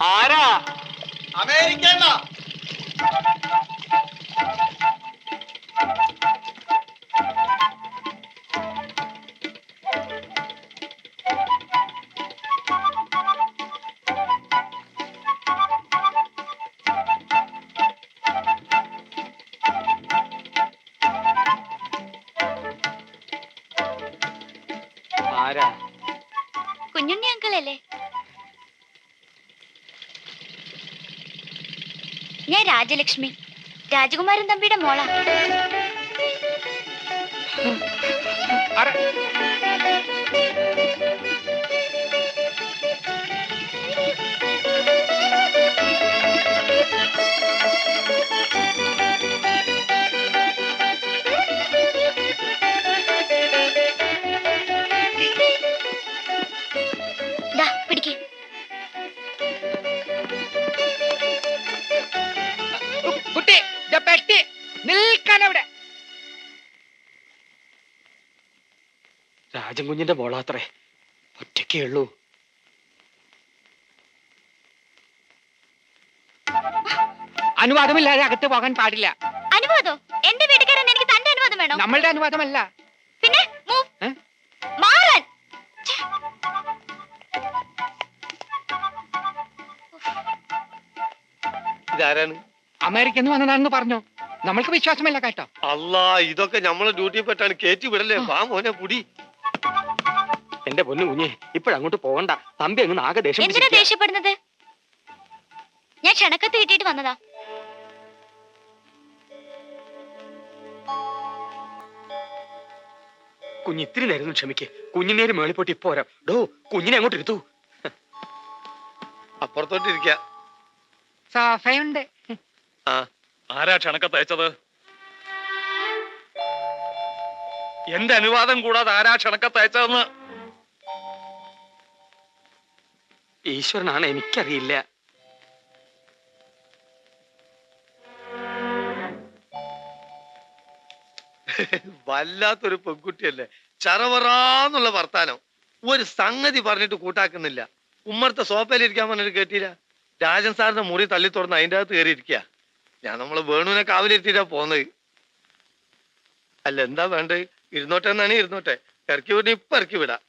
ആരാ? അമേരിക്കണ്ണ ഞാൻ രാജലക്ഷ്മി. രാജകുമാരൻ തമ്പിയുടെ മോളാ. പെട്ടി നിൽക്കാൻ അവിടെ രാജൻ കുഞ്ഞിന്റെ മോളാത്രേ ഒറ്റയ്ക്കേ ഉള്ളൂ. അനുവാദമില്ലാതെ അകത്ത് പോകാൻ പാടില്ല. അനുവാദോ? എന്റെ വീട്ടുകാരൻ എനിക്ക് തന്റെ അനുവാദം വേണം? നമ്മളുടെ അനുവാദമല്ല. പിന്നെ? മാറാൻ. ഇതാരാണ്? അമേരിക്കയിൽ എന്ന് വന്നതാണെന്ന് പറഞ്ഞു. നമ്മൾക്ക് വിശ്വാസമല്ല കേട്ടോ. അല്ലാ ഇതൊക്കെ നമ്മളെ ഡ്യൂട്ടി പെട്ടാണ് കേറ്റി വിടല്ലേ? വാ മോനെ പുടി എന്റെ പൊന്നു കുഞ്ഞെ ഇപ്പോഴങ്ങോട്ട് പോകണ്ട. തമ്പി അങ്ങ് ആകെ ദേഷ്യം എന്തിനാ ദേഷ്യപ്പെടുന്നത്? ഞാൻ ക്ഷണക്കത്ത് കിട്ടിയിട്ട് വന്നതാ. കുഞ്ഞ് ഇത്തിരി നേരം ക്ഷമിക്ക്. കുഞ്ഞിനേര് മേളിൽ പോയിട്ട് ഇപ്പൊ വരാം. ഡോ കുഞ്ഞിനെ അങ്ങോട്ട് ഇരുത്തു. അപ്പുറത്തോട്ട് ഇരിക്ക. സോഫയുണ്ട്. ആരാ ക്ഷണക്കത്ത് അയച്ചത്? എന്റെ അനുവാദം കൂടാതെ ആരാ ക്ഷണക്കത്ത് അയച്ചതെന്ന്? ഈശ്വരനാണ് എനിക്കറിയില്ല. വല്ലാത്തൊരു പെൺകുട്ടിയല്ലേ? ചറവറാന്നുള്ള വർത്താനം. ഒരു സംഗതി പറഞ്ഞിട്ട് കൂട്ടാക്കുന്നില്ല. ഉമ്മർത്തെ സോഫയിലിരിക്കാൻ പറഞ്ഞിട്ട് കേട്ടില്ല? രാജൻ സാറിന്റെ മുറി തള്ളി തുറന്ന് അതിന്റെ അകത്ത് കയറി ഇരിക്കുക ഞാൻ നമ്മളെ വേണുവിനെ കാവലിരുത്തിട്ടാ പോന്നത്. അല്ല എന്താ വേണ്ടത്? ഇരുന്നോട്ടെ എന്നാണ് ഇരുന്നോട്ടെ. ഇറക്കി വിടണ ഇപ്പൊ ഇറക്കി വിടാം.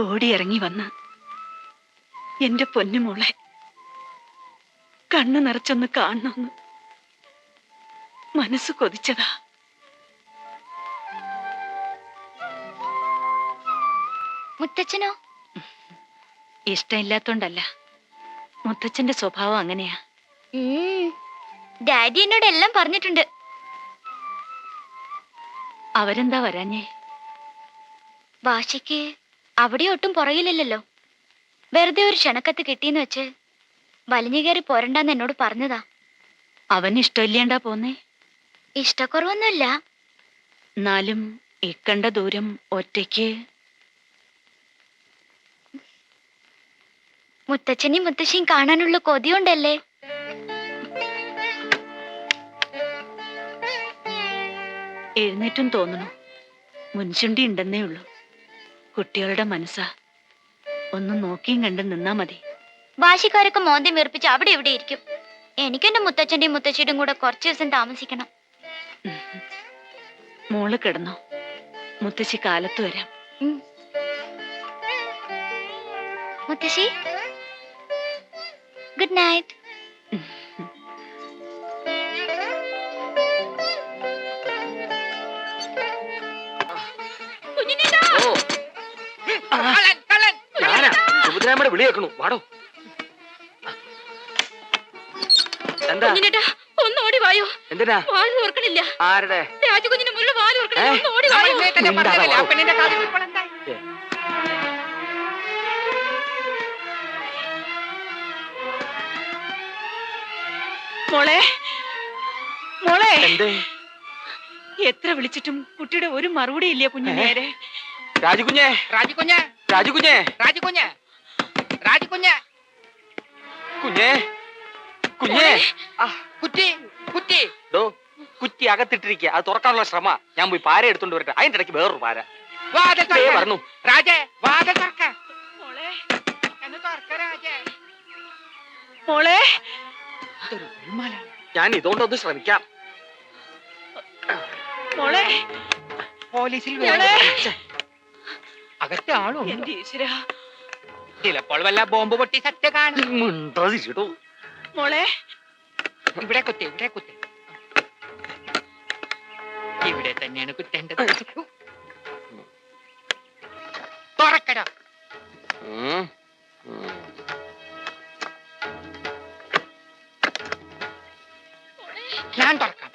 ഓടിയിറങ്ങി വന്ന് എന്റെ പൊന്നുമോളെ കണ്ണു നിറച്ചൊന്ന് കാണണമെന്ന് മനസ്സ് കൊതിച്ചതാ. മുത്തച്ഛനോ? ഇഷ്ടമില്ലാത്തോണ്ടല്ല. മുത്തച്ഛന്റെ സ്വഭാവം അങ്ങനെയാ. ഡാഡി എന്നോട് എല്ലാം പറഞ്ഞിട്ടുണ്ട്. അവരെന്താ വരാഞ്ഞേ? ഭാഷയ്ക്ക് അവിടെ ഒട്ടും പുറകിലില്ലല്ലോ. വെറുതെ ഒരു ക്ഷണക്കത്ത് കിട്ടിയെന്ന് വെച്ച് വലിഞ്ഞു കയറി പോരണ്ടെന്ന് എന്നോട് പറഞ്ഞതാ. അവൻ ഇഷ്ടമില്ലാണ്ടാ പോന്നേ? ഇഷ്ടക്കുറവൊന്നുമില്ല. എന്നാലും ഇക്കണ്ട ദൂരം ഒറ്റയ്ക്ക്. മുത്തച്ഛനെയും മുത്തശ്ശിയും കാണാനുള്ള കൊതിയുണ്ടല്ലേ? എഴുന്നേറ്റും തോന്നണു മുൻചുണ്ടി ഉണ്ടെന്നേ ഉള്ളൂ. കുട്ടികളുടെ മനസ്സാ. ഒന്ന് നോക്കിയും കണ്ടും നിന്നാ മതി. വാശിക്കാരൊക്കെ മോന്തം വീർപ്പിച്ച് അവിടെ ഇവിടെ ഇരിക്കും. എനിക്കെന്റെ മുത്തച്ഛന്റെയും മുത്തശ്ശിയുടെയും കൂടെ കുറച്ചു ദിവസം താമസിക്കണം. മോൾ കിടന്നോ? മുത്തശ്ശി കാലത്ത് വരാം. മുത്തശ്ശി? Good night. ഞാനാ? സുഭദ്രാമ്മയുടെ വിളി കേൾക്കണു. വാടോ. എന്താ? കുഞ്ഞിനേട്ടാ ഒന്ന് ഓടി വായോ. എന്തിനാ? വാൽ ഓർക്കണില്ല. ആരുടെ? രാജകുഞ്ഞിന് മുള്ള വാൽ ഓർക്കണില്ല. ഒന്ന് ഓടി വായോ. മോളെ മോളെ. എന്തേ? എത്ര വിളിച്ചിട്ടും കുട്ടിയുടെ ഒരു മറുപടി ഇല്ല കുഞ്ഞുനേരെ രാജുകുഞ്ഞേ രാജിക്കുഞ്ഞ് രാജുകുഞ്ഞേ. രാജിക്കുഞ്ഞ് രാജിക്കുഞ്ഞ് കുഞ്ഞേ. കുഞ്ഞെ. കുഞ്ഞെ കുറ്റി കുറ്റി. ഡോ കുറ്റി അകത്തിട്ടിരിക്കുക അത് തുറക്കാനുള്ള ശ്രമ. ഞാൻ പോയി പാര എടുത്തോണ്ട് വരട്ടെ. അതിന്റെ ഇടയ്ക്ക് വേറൊരു പാര. പറഞ്ഞു രാജേ വാതിൽ തുറക്ക മോളെ. ഞാൻ ഇതുകൊണ്ടൊന്ന് ശ്രമിക്കാം. മോളെ. പോലീസിൽ. അകത്ത് ആളും എന്റെ ഈശ്വര. ചിലപ്പോൾ വല്ല ബോംബ് പൊട്ടി സത്യ കാണും. മിണ്ടാതിരിക്കട്ടോ മോളെ. ഇവിടെ കുത്തി ഇവിടെ കുത്തി. ഇവിടെ തന്നെയാണ് കുത്തേണ്ടത്. തുറക്കട. ഞാൻ തുറക്കാം.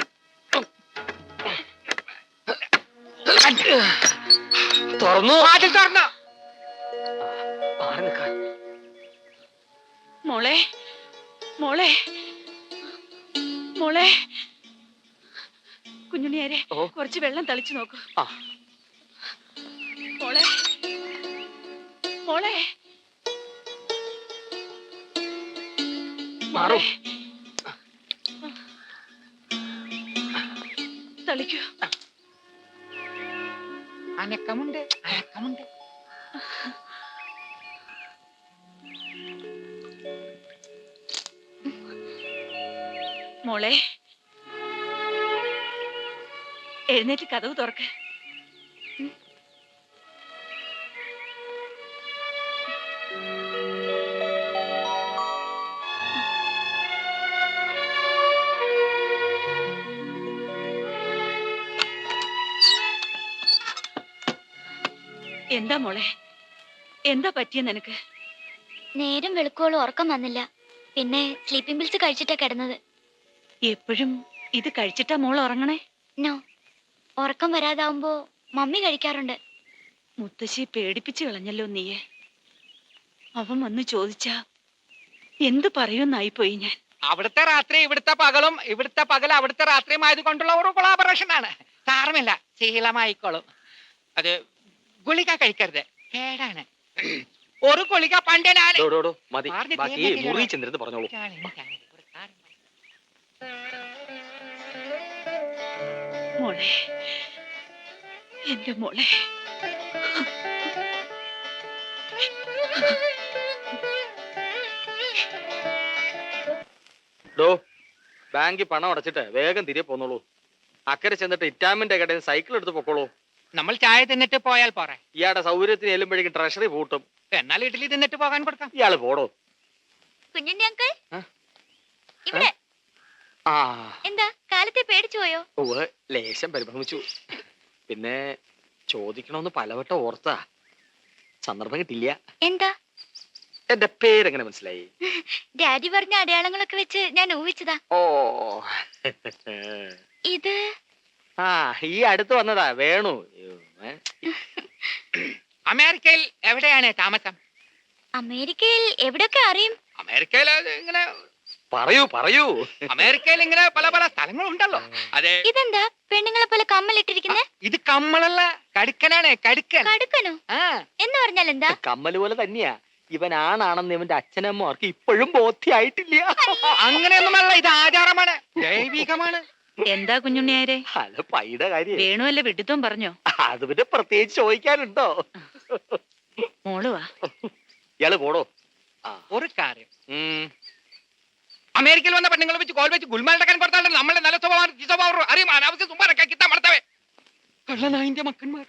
തുറന്നു. വാതിൽ തുറന്ന. മാറി നിൽക്കാൻ മോളെ മോളെ മോളെ. കുഞ്ഞുണിയേരെ കുറച്ച് വെള്ളം തളിച്ചു നോക്കൂ. മോളെ മോളെ. മാറൂ. തളിക്കൂ. അനക്കമുണ്ട് അനക്കമുണ്ട്. മോളെ എഴുന്നേറ്റ് കഥവ് തുറക്ക്. എന്താ മോളെ? എന്താ പറ്റിയ നിനക്ക്? നേരം വെളുക്കോളം ഉറക്കം വന്നില്ല. പിന്നെ സ്ലീപ്പിംഗ് പിൽസ് കഴിച്ചിട്ടാ കിടന്നത്. എപ്പോഴും ഇത് കഴിച്ചിട്ടാ മോൾ ഉറങ്ങണേ? നോ. ഉറക്കം വരാതാവുമ്പോ മമ്മി കഴിക്കാറുണ്ട്. മുത്തശ്ശി പേടിപ്പിച്ചു കളഞ്ഞല്ലോ നീയെ. അവൻ വന്ന് ചോദിച്ചാ എന്ത് പറയുമെന്നായിപ്പോയി ഞാൻ. അവിടുത്തെ രാത്രി ഇവിടുത്തെ പകലും ഇവിടുത്തെ പകൽ അവിടുത്തെ രാത്രിയും ആയതുകൊണ്ടുള്ള ഒരു കൊളാബറേഷൻ ആണ്. സാരമില്ല ശീലമായിക്കോളും. അത് ഗുളിക കഴിക്കരുത്. കേടാണ്. ഒരു ഗുളിക പണ്ട് ഞാൻ ഡോ, ഡോ, ഡോ, മതി. മാറിനി ബാക്കി തീർന്നിട്ടില്ലല്ലോ. മുറി ചെന്നിരുന്ന് പറഞ്ഞോളൂ. മോളെ എന്റെ മോളെ. ഡോ ബാങ്കിൽ പണം അടച്ചിട്ട് വേഗം തിരികെ പോന്നോളൂ. അക്കരെ ചെന്നിട്ട് ഇറ്റാമിന്റെ കടയിൽ സൈക്കിൾ എടുത്ത് പൊക്കോളൂ. നമ്മൾ ചായ തിന്നിട്ട് പോയാൽ പോരെ. ഇയാളുടെ സൗകര്യത്തിന് ചെല്ലുമ്പോഴേക്കും ട്രഷറി പൂട്ടും. എന്നാൽ ഇഡ്ഡലി തിന്നിട്ട് പോകാൻ കൊടുക്കാം. ഇയാൾ പോടോ. അങ്കിൾ ആ? ഇവിടെ. ആ. എന്താ കാലത്തെ പേടിച്ചു പോയോ? ഉവ്വ് ലേശം പരിഭ്രമിച്ചു. പിന്നെ ചോദിക്കണമെന്ന് പലവട്ടം ഓർത്താ. സന്ദർഭം കിട്ടില്ല. എന്താ? എന്റെ പേരെങ്ങനെ മനസ്സിലായി? ഡാഡി പറഞ്ഞ അടയാളങ്ങളൊക്കെ വെച്ച് ഞാൻ ഊഹിച്ചതാ. ഓ. ഇത് ആ ഈ അടുത്ത് വന്നതാ വേണു. അമേരിക്കയിൽ എവിടെയാണ് താമസം? അമേരിക്കയിൽ എവിടെയൊക്കെ അറിയും? അമേരിക്കയിൽ ഇങ്ങനെ പറയൂ പറയൂ. അമേരിക്കയിൽ ഇങ്ങനെ പല പല സ്ഥലങ്ങളുണ്ടല്ലോ. അതെ. ഇതെന്താ? പെണ്ണുങ്ങളെ പോലെ കമ്മലിട്ടിരിക്കുന്നെ? ഇത് കമ്മളല്ല കടുക്കനാണ് കടുക്കൻ. കടുക്കനോ? ആ. എന്ന് പറഞ്ഞാൽ എന്താ? കമ്മൽ പോലെ തന്നെയാ. ഇവൻ ആണാണെന്ന് ഇവന്റെ അച്ഛനമ്മമാർക്ക് ഇപ്പോഴും ബോധ്യായിട്ടില്ല. അങ്ങനെയൊന്നുമല്ല ഇത് ആചാരമാണ് ദൈവികമാണ്. എന്താ കുഞ്ഞുണ്ണിയാരെ? അല്ല പൈയുടെ കാര്യം. വേണുവല്ല വിഡിത്തം പറഞ്ഞോ? അത് പിന്നെ പ്രത്യേകിച്ച് ചോദിക്കാനുണ്ടോ? മോൾ വാ. ഇയാൾ പോടോ. ആ. ഒരു കാര്യം. അമേരിക്കയിൽ വന്ന പെണ്ണുങ്ങളെ വെച്ച് കോൽ വെച്ച് ഗുൽമാലടക്കാൻ കൊടുത്താൽ നമ്മളെ നല്ല സ്വഭാവം സ്വഭാവം അറിയും. അനാവശ്യ സുമ്മാരൊക്കെ കിട്ടാൻ മടത്തവേ കള്ളനായിന്റെ മക്കന്മാർ.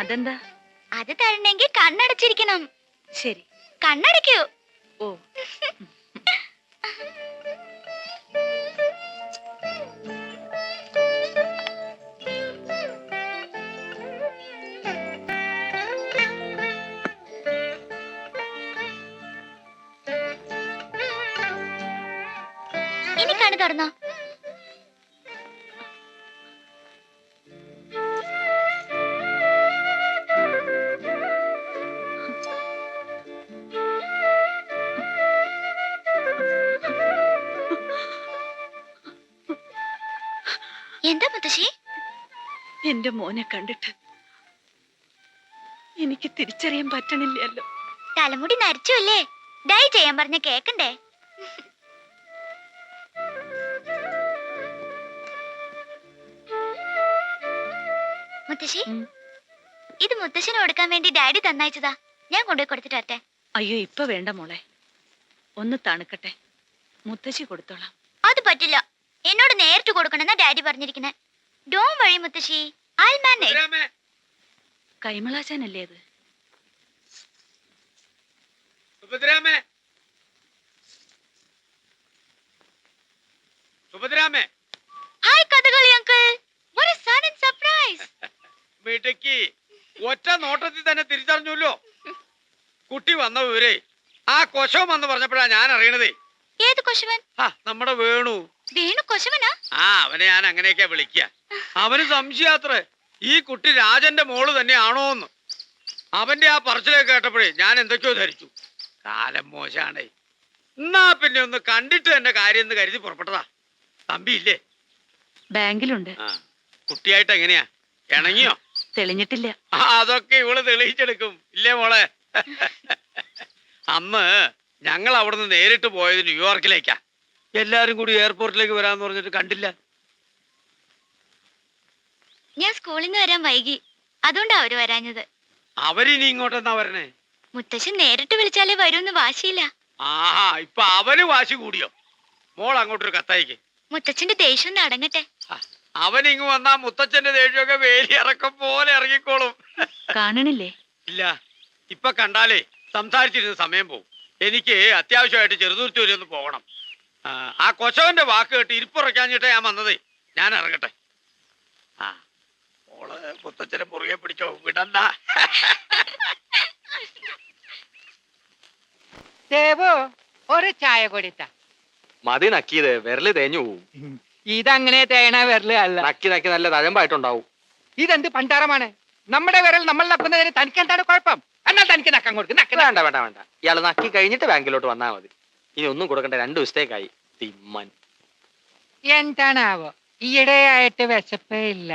അതെന്താ? അത് തരണമെങ്കിൽ കണ്ണടച്ചിരിക്കണം. ശരി. കണ്ണടയ്ക്കൂ. ഓ. ഇനി കണ്ണു തുറന്നോ. എന്റെ മോനെ കണ്ടിട്ട് എനിക്ക് തിരിച്ചറിയാൻ പറ്റണില്ലല്ലോ. തലമുടി നരച്ചല്ലേ ഡൈ ചെയ്യാൻ പറഞ്ഞ കേക്കണ്ടേ? മുത്തശ്ശി. ഇത് മുത്തശ്ശിനെ കൊടുക്കാൻ വേണ്ടി ഡാഡി തന്നയച്ചതാ. ഞാൻ കൊണ്ടുപോയി കൊടുത്തിട്ട് വരട്ടെ. അയ്യോ ഇപ്പൊ വേണ്ട മോളെ. ഒന്ന് തണുക്കട്ടെ. മുത്തശ്ശി കൊടുത്തോളാം. അത് പറ്റില്ല. എന്നോട് നേരിട്ട് കൊടുക്കണമെന്നാ ഡാഡി പറഞ്ഞിരിക്കുന്നത് ഡോം വഴി മുത്തശ്ശി. കൈമളാശാനല്ലേ അത്? സുഭദ്രാമേ. സുഭദ്രാമേ. Hi Kathakali uncle what a surprise മിടുക്കി. ഒറ്റ നോട്ടത്തിൽ തന്നെ തിരിച്ചറിഞ്ഞല്ലോ. കുട്ടി വന്ന വിവരേ ആ കൊശവൻ വന്ന് പറഞ്ഞപ്പോഴാ ഞാൻ അറിയണതേ. ഏത് കൊശവൻ? ആ നമ്മുടെ വേണു. വേണു കൊശവനാ? ആ അവനെ ഞാൻ അങ്ങനെയൊക്കെ വിളിക്ക അവന് സംശയാത്രേ ഈ കുട്ടി രാജന്റെ മോൾ തന്നെയാണോ എന്ന് അവന്റെ ആ പറച്ചിലേക്ക് കേട്ടപ്പോഴേ ഞാൻ എന്തൊക്കെയോ ധരിച്ചു. കാലം മോശാണേ. എന്നാ പിന്നെ ഒന്ന് കണ്ടിട്ട് തന്നെ കാര്യം എന്ന് കരുതി പുറപ്പെട്ടതാ. തമ്പി ഇല്ലേ? ബാങ്കിലുണ്ട്. ആ കുട്ടിയായിട്ട് എങ്ങനെയാ? ഇണങ്ങിയോ? തെളിഞ്ഞിട്ടില്ല. ആ, അതൊക്കെ ഇവൾ തെളിയിച്ചെടുക്കും. ഇല്ലേ മോളെ? അമ്മ ഞങ്ങൾ അവിടുന്ന് നേരിട്ട് പോയത് ന്യൂയോർക്കിലേക്കാ. എല്ലാരും കൂടി എയർപോർട്ടിലേക്ക് വരാന്ന് പറഞ്ഞിട്ട് കണ്ടില്ല. ഞാൻ സ്കൂളിൽ നിന്ന് വരാൻ വൈകി. അതുകൊണ്ടാ അവർ വരാഞ്ഞത്. അവരിനി ഇങ്ങോട്ടെന്നാ വരണേ? മുത്തശ്ശൻ നേരിട്ട് വിളിച്ചാലേ വരൂന്ന് വാശിയില്ല. ആഹാ ഇപ്പൊ അവന് വാശി കൂടിയോ? മോൾ അങ്ങോട്ടൊരു കത്തയക്ക്. മുത്തച്ഛന്റെ ദേഷ്യം ഒന്ന് അടങ്ങട്ടെ അവൻ ഇങ്ങ് വന്നാ മുത്തച്ഛന്റെ ദേഷ്യമൊക്കെ വേലി ഇറക്കം പോലെ ഇറങ്ങിക്കോളും. കാണണില്ലേ? ഇല്ല ഇപ്പൊ കണ്ടാലേ സംസാരിച്ചിരുന്ന സമയം പോകും എനിക്ക് അത്യാവശ്യമായിട്ട് ചെറുതൂർച്ചൂരി ഒന്ന് പോകണം. ആ, കൊശവന്റെ വാക്ക് കേട്ട് ഇരിപ്പുറക്കാഞ്ഞിട്ടേ ഞാൻ വന്നതേ. ഞാൻ ഇറങ്ങട്ടെ. മോൾ മുത്തച്ഛനെ പുറകെ പിടിച്ചോ വിടണ്ട. ദേവു ഒരു ചായ കൊടുത്ത. മതി നക്കിയത് വിരൽ തേഞ്ഞു പോവും. ഇതങ്ങനെ തേണ വിരൽ അല്ല. നക്കി നക്കി നല്ല തഴമ്പായിട്ടുണ്ടാവും. ഇതെന്ത് പണ്ടാരമാണ്? നമ്മുടെ വിരൽ നമ്മൾ നക്കുന്നതിന് തനിക്ക് എന്താണ് കുഴപ്പം? എന്നാൽ തനിക്ക് നക്കാൻ കൊടുക്കും നക്ക്. വേണ്ട വേണ്ട വേണ്ട. ഇയാൾ നക്കി കഴിഞ്ഞിട്ട് ബാങ്കിലോട്ട് വന്നാ മതി. ഇനി ഒന്നും കൊടുക്കണ്ട രണ്ടു ദിവസത്തേക്കായി. തിമ്മൻ. എന്താണാവോ? ഈയിടെയായിട്ട് വിശപ്പേ ഇല്ല.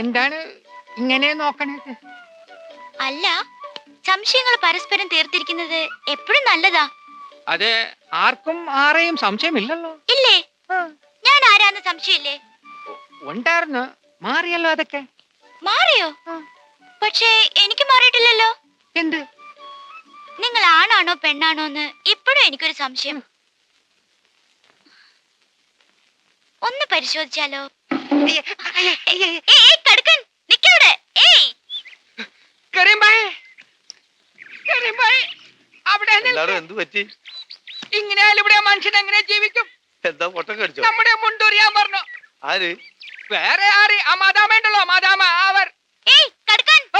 എന്താണ് ഇങ്ങനെ നോക്കണത്? അല്ല സംശയങ്ങൾ പരസ്പരം തീർത്തിരിക്കുന്നത് എപ്പോഴും നല്ലതാ. അത് ആർക്കും ആരെയും സംശയമില്ലല്ലോ. ഇല്ലേ? ഞാൻ ആരാന്ന് സംശയമില്ലേ? ഉണ്ടായിരുന്നു. മാറിയല്ലോ അതൊക്കെ. മാറിയോ? പക്ഷേ എനിക്ക് മാറിയിട്ടില്ലല്ലോ. എന്ത്? നിങ്ങൾ ആണാണോ പെണ്ണാണോ എന്ന് ഇപ്പോഴും എനിക്കൊരു സംശയം. ഒന്ന് പരിശോധിച്ചാലോ? കടുക്കൻ നിക്കവിടെ. ഏയ്. ഇവിടെ മനുഷ്യൻ എങ്ങനെ ജീവിക്കും? എന്താ പൊട്ടം കടിച്ചോ നമ്മുടെ മുണ്ടൂറിയാൻ പറഞ്ഞു. ആര്? വേറെ ആര്? ആ മാതാമ ഉണ്ടല്ലോ മാതാമ അവർ.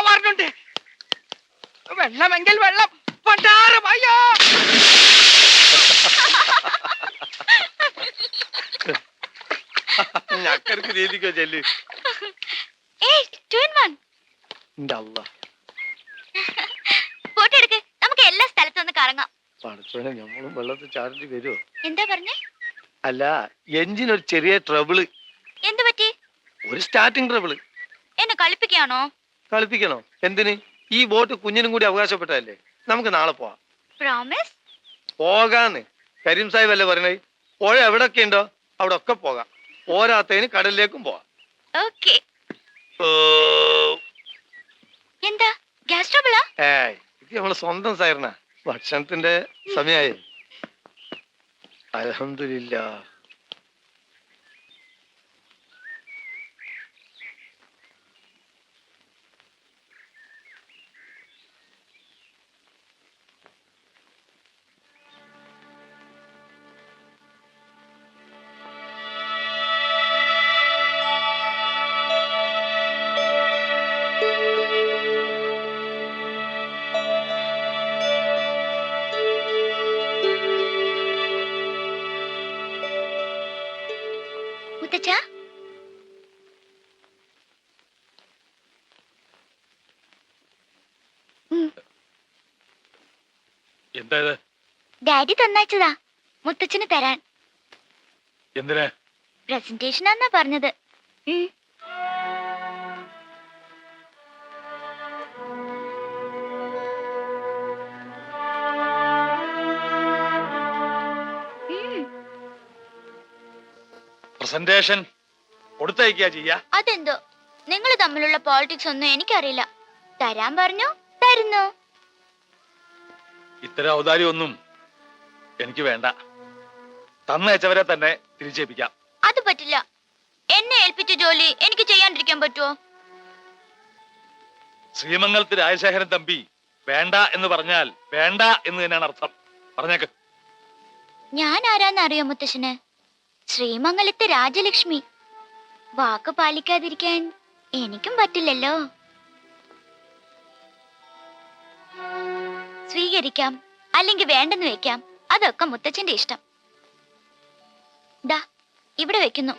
പറഞ്ഞുണ്ട് വെള്ളമെങ്കിൽ വെള്ളം പണ്ടാറും അയ്യോ ഞക്കർക്ക് രീതിക്കോ ചെല്ലു. നമുക്ക് എല്ലാ സ്ഥലത്തും ഒന്ന് കറങ്ങാം. പഠിച്ചോനെ നമ്മളും വെള്ളത്തിൽ ചാർജ് വരുമോ എന്താ പറഞ്ഞേ? അല്ല എഞ്ചിൻ ഒരു ചെറിയ ട്രബിൾ. ഒരു സ്റ്റാർട്ടിംഗ് ട്രബിൾ എന്നെ കളിപ്പിക്കാണോ? കളിപ്പിക്കണോ? എന്തിന്? ഈ ബോട്ട് കുഞ്ഞിനും കൂടി അവകാശപ്പെട്ടതല്ലേ? നമുക്ക് നാളെ പോവാം. പ്രോമിസ് പോകാന്ന്. കരീം സാഹിബ് അല്ലേ പറയണേ പുഴ എവിടൊക്കെ ഉണ്ടോ അവിടെ ഒക്കെ പോകാം. പോരാത്തതിന് കടലിലേക്കും പോവാം. ഓക്കെ എന്താ? ഗ്യാസ് ട്രബിളാ ഏയ് ഇത് നമ്മളെ സ്വന്തം സൈറന. ഭക്ഷണത്തിന്റെ സമയായി അലഹമില്ല എന്താ ഇത് ഡാഡി തന്നയച്ചതാ മുത്തച്ഛന് തരാൻ. എന്തിനാ? പ്രസന്റേഷൻ ആന്നാ പറഞ്ഞത്. പ്രസന്റേഷൻ കൊടുത്തയക്കുക ചെയ്യാ. അതെന്തോ? നിങ്ങൾ തമ്മിലുള്ള പോളിറ്റിക്സ് ഒന്നും എനിക്കറിയില്ല. തരാൻ പറഞ്ഞു? തരുന്നു. ഇത്തരം ഔദാര്യമൊന്നും എനിക്ക് വേണ്ട. തന്നയച്ചവരെ തന്നെ തിരിച്ചേൽപ്പിക്കാം. അത് പറ്റില്ല. എന്നെ ഏൽപ്പിച്ച ജോലി എനിക്ക് ചെയ്യാണ്ടിരിക്കാൻ പറ്റുമോ ശ്രീമംഗലത്ത് രാജശേഖരൻ തമ്പി വേണ്ട എന്ന് പറഞ്ഞാൽ വേണ്ട എന്ന് തന്നെയാണ് അർത്ഥം. പറഞ്ഞേക്ക്. ഞാൻ ആരാന്ന് അറിയോ മുത്തശ്ശന്? ശ്രീമംഗലത്തെ രാജലക്ഷ്മി. വാക്ക് പാലിക്കാതിരിക്കാൻ എനിക്കും പറ്റില്ലല്ലോ. സ്വീകരിക്കാം അല്ലെങ്കിൽ വേണ്ടെന്ന് വെക്കാം. അതൊക്കെ മുത്തച്ഛന്റെ ഇഷ്ടം. ദാ ഇവിടെ വെക്കുന്നു.